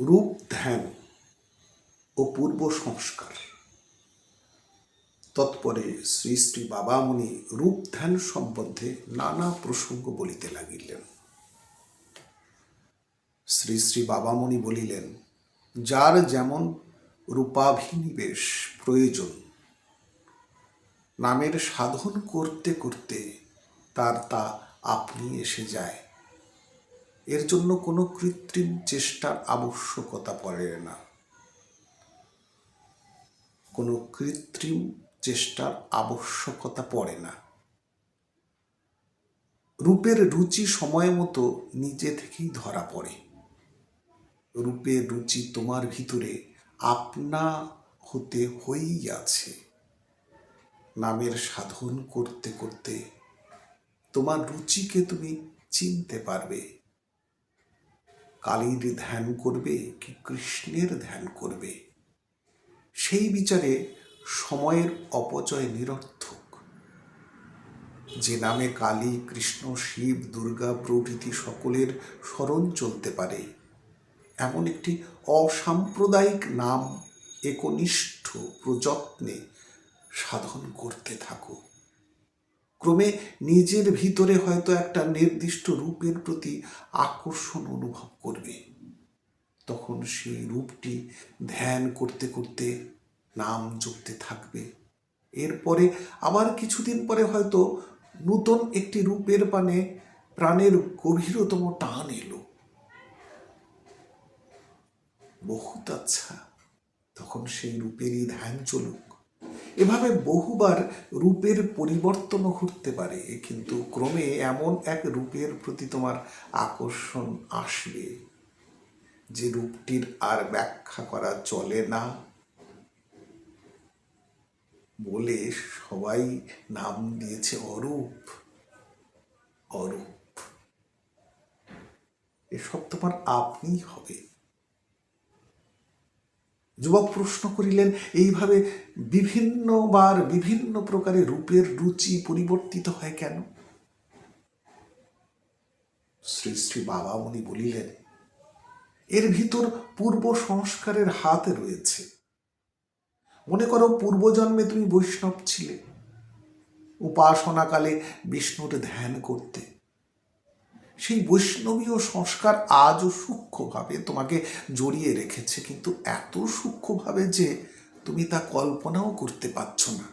রূপ, ধ্যান ও পূর্ব সংস্কার। তৎপরে শ্রী শ্রী বাবামুনি রূপ, ধ্যান সম্বন্ধে নানা প্রসঙ্গ বলিতে লাগিলেন। শ্রী শ্রী বাবামণি বলিলেন, যার যেমন রূপাভিনিবেশ প্রয়োজন, নামের সাধন করতে করতে তার তা আপনি এসে যায়। এর জন্য কোনো কৃত্রিম চেষ্টার আবশ্যকতা পড়ে না। কোনো কৃত্রিম চেষ্টার আবশ্যকতা পড়ে না। রূপের রুচি সময় মতো নিজে থেকেই ধরা পড়ে। রূপের রুচি তোমার ভিতরে আপনা হতে হয়েই আছে। নামের সাধন করতে করতে তোমার রুচিকে তুমি চিনতে পারবে। কালীর ধ্যান করবে কি কৃষ্ণের ধ্যান করবে? সেই বিচারে সময়ের অপচয় নিরর্থক। যে নামে কালী, কৃষ্ণ, শিব, দুর্গা প্রভৃতি সকলের স্মরণ চলতে পারে, এমন একটি অসাম্প্রদায়িক নাম একনিষ্ঠ প্রযত্নে সাধন করতে থাকো ক্রমে নিজের ভিতরে হয়তো একটা নির্দিষ্ট রূপের প্রতি আকর্ষণ অনুভব করবে। তখন সেই রূপটি ধ্যান করতে করতে নাম জপতে থাকবে। এরপরে আবার কিছুদিন পরে হয়তো নূতন একটি রূপের পানে প্রাণের গভীরতম টান এলো। বহুত আচ্ছা তখন সেই রূপেরই ধ্যান চলুক। এভাবে বহুবার রূপের পরিবর্তনও ঘটতে পারে, কিন্তু ক্রমে এমন এক রূপের প্রতি তোমার আকর্ষণ আসবে যে রূপটির আর ব্যাখ্যা করা চলে না। বলে সবাই নাম দিয়েছে অরূপ অরূপ। এসব তোমার আপনিই হবে। যুবক প্রশ্ন করিলেন, এইভাবে বিভিন্নবার বিভিন্ন প্রকারে রূপের রুচি পরিবর্তিত হয় কেন? শ্রী শ্রী বাবা বাবামণি বলিলেন, এর ভিতর পূর্ব সংস্কারের হাত রয়েছে। মনে করো পূর্বজন্মে তুমি বৈষ্ণব ছিলে। উপাসনাকালে বিষ্ণুর ধ্যান করতে সেই বৈষ্ণবীয় সংস্কার আজও সূক্ষ্মভাবে তোমাকে জড়িয়ে রেখেছে, কিন্তু এত সূক্ষ্মভাবে যে তুমি তা কল্পনাও করতে পারছ না।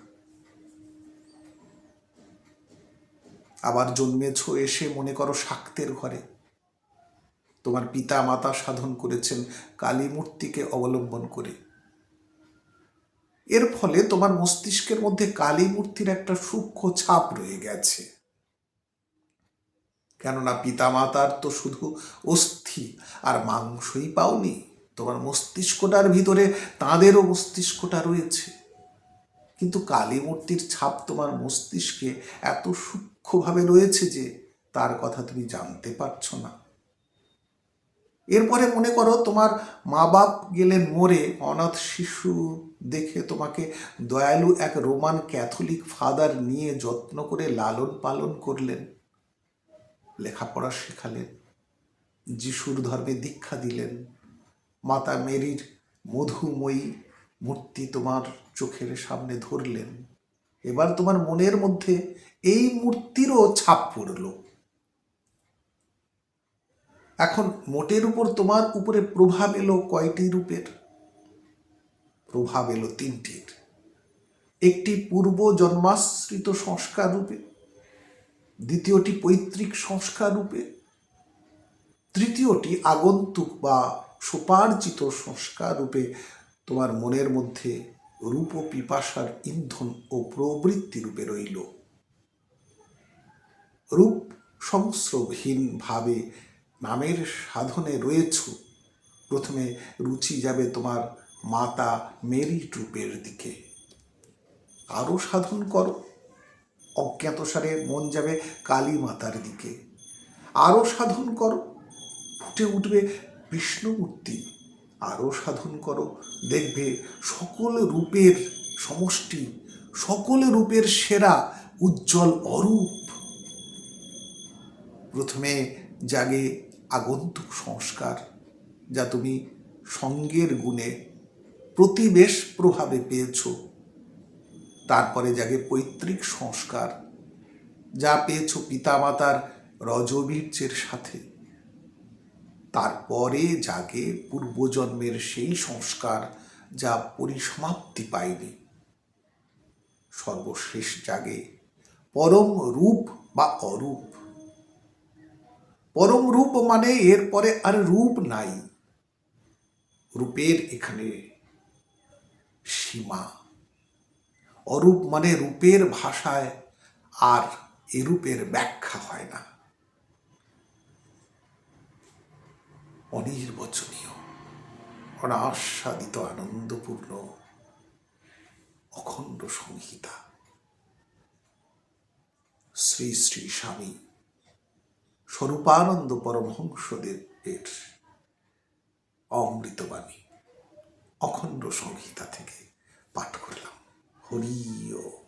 আবার জন্মেছ এসে মনে করো শাক্তের ঘরে। তোমার পিতা মাতা সাধন করেছেন কালী মূর্তিকে অবলম্বন করে। এর ফলে তোমার মস্তিষ্কের মধ্যে কালী মূর্তির একটা সূক্ষ্ম ছাপ রয়ে গেছে। কেননা পিতামাতার তো শুধু অস্থি আর মাংসই পাওনি। তোমার মস্তিষ্কটার ভিতরে তাঁদেরও মস্তিষ্কটা রয়েছে। কিন্তু কালী মূর্তির ছাপ তোমার মস্তিষ্কে এত সূক্ষ্মভাবে রয়েছে যে তার কথা তুমি জানতে পারছ না। এরপরে মনে করো তোমার মা বাপ গেলেন মরে অনাথ শিশু দেখে তোমাকে দয়ালু এক রোমান ক্যাথলিক ফাদার নিয়ে যত্ন করে লালন পালন করলেন। লেখাপড়া শেখালেন, যিশুর ধর্মে দীক্ষা দিলেন। মাতা মেরির মধুময়ী মূর্তি তোমার চোখের সামনে ধরলেন। এবার তোমার মনের মধ্যে এই মূর্তিরও ছাপ পড়ল। এখন মোটের উপর তোমার উপরে প্রভাব এলো কয়টি রূপের? প্রভাব এলো তিনটির। একটি পূর্ব জন্মাশ্রিত সংস্কার রূপে দ্বিতীয়টি পৈতৃক সংস্কার রূপে, তৃতীয়টি আগন্তুক বা সুপার্জিত সংস্কার রূপে তোমার মনের মধ্যে রূপ পিপাসার ইন্ধন ও প্রবৃত্তি রূপে রইল। রূপ সংস্রবহীন ভাবে নামের সাধনে রয়েছ। প্রথমে রুচি যাবে তোমার মাতা মেরি রূপের দিকে। আরও সাধন করো। অজ্ঞাতসারে মন যাবে কালী মাতার দিকে। আরও সাধন করো, ফুটে উঠবে বিষ্ণুমূর্তি। আরও সাধন করো, দেখবে সকল রূপের সমষ্টি, সকল রূপের সেরা উজ্জ্বল অরূপ। প্রথমে জাগে আগন্তুক সংস্কার, যা তুমি সঙ্গের গুণে প্রতিবেশ প্রভাবে পেয়েছ। তারপরে জাগে পৈতৃক সংস্কার, যা পেয়েছ পিতামাতার রজবীর্যের সাথে, তারপরে জাগে পূর্বজন্মের সেই সংস্কার যা পরিসমাপ্তি পায়নি। সর্বশেষ জাগে পরম রূপ বা অরূপ। পরম রূপ মানে এরপরে আর রূপ নাই। রূপের এখানে সীমা। অরূপ মানে রূপের ভাষায় আর এরূপের ব্যাখ্যা হয় না। অনির্বচনীয়, অনাস্বাদিত, আনন্দপূর্ণ, অখণ্ড সংহিতা। শ্রী শ্রী স্বামী স্বরূপানন্দ পরমহংসদেবের অমৃতবাণী অখণ্ড সংহিতা থেকে পাঠ করলাম। ¡Odio!